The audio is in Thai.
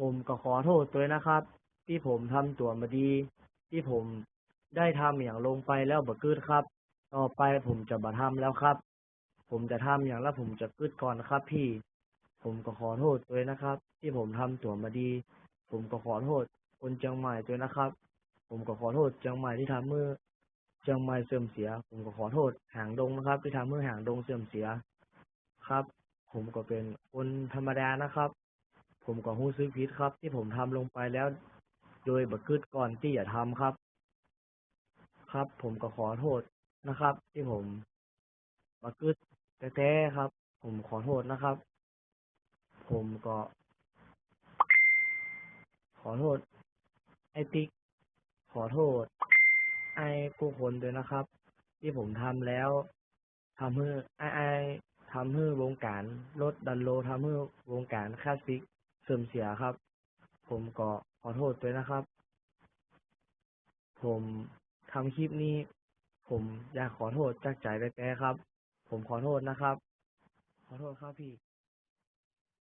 ผมก็ขอโทษด้วนะครับ ที่ผมทำตัวมาดี ที่ผมได้ทำอย่างลงไปแล้วบ่กึดครับ ต่อไปผมจะบ่ทำแล้วครับ ผมจะทำอย่างแล้วผมจะกึดก่อนครับ พี่ ผมก็ขอโทษด้วนะครับ ที่ผมทำตัวมาดี ผมก็ขอโทษ คนเชียงใหม่ด้วนะครับ ผมก็ขอโทษเชียงใหม่ที่ทำมือเชียงใหม่เสื่อมเสีย ผมก็ขอโทษหางดงนะครับ ที่ทำมือหางดงเสื่อมเสียครับ ผมก็เป็นคนธรรมดานะครับ ผมก็รู้สึกผิดครับ ที่ผมทำลงไปแล้ว โดยบักกึดก่อนที่จะทำครับ ครับ ผมก็ขอโทษนะครับ ที่ผมบักกึดแท้ๆครับ ผมขอโทษนะครับ ผมก็ ขอโทษ ไอติ๊กขอโทษ ไอผู้คนด้วยนะครับ ที่ผมทำแล้วทำให้ไอไอทำให้วงการรถดันโลทำให้วงการคลาสสิก เสื่อมเสียครับ ผมก็ขอโทษด้วยนะครับ ผมทำคลิปนี้ ผมอยากขอโทษจากใจแท้ๆครับ ผมขอโทษนะครับ ขอโทษครับพี่